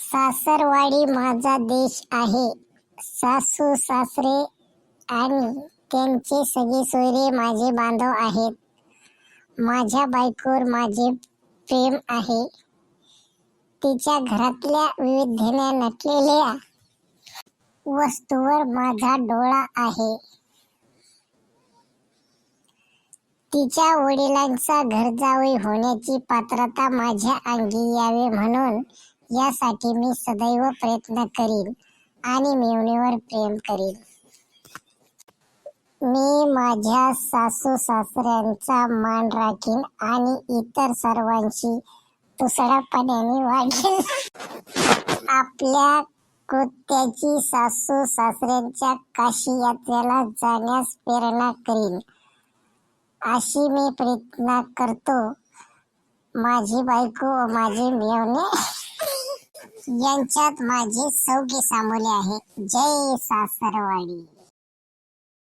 सासरवाडी माझा देश आहे. सासू सासरे आणि त्यांचे सगळे सोयरे माझे बांधव आहेत. माझ्या बायकोवर माझे प्रेम आहे. तिच्या घरातल्या विविधने नटलेल्या वस्तूवर माझा डोळा आहे. तिच्या वडिलांचा घरजावई होण्याची पात्रता माझ्या अंगी यावे म्हणून यासाठी मी सदैव प्रयत्न करीन आणि मेवणीवर प्रेम करीन. मी माझ्या सासू सासऱ्यांचा मान राखीन आणि इतर सर्वांशी तुसड्यापणाने वागेन. आपल्या कृत्याची सासू सासऱ्यांच्या काशी यात्रेला जाण्यास प्रेरणा करीन. अशी मी प्रयत्न करतो. माझी बायको माझी माझे मेवणे. यांच्यात माझे सौगे सामोले आहे. जय सासरवाडी.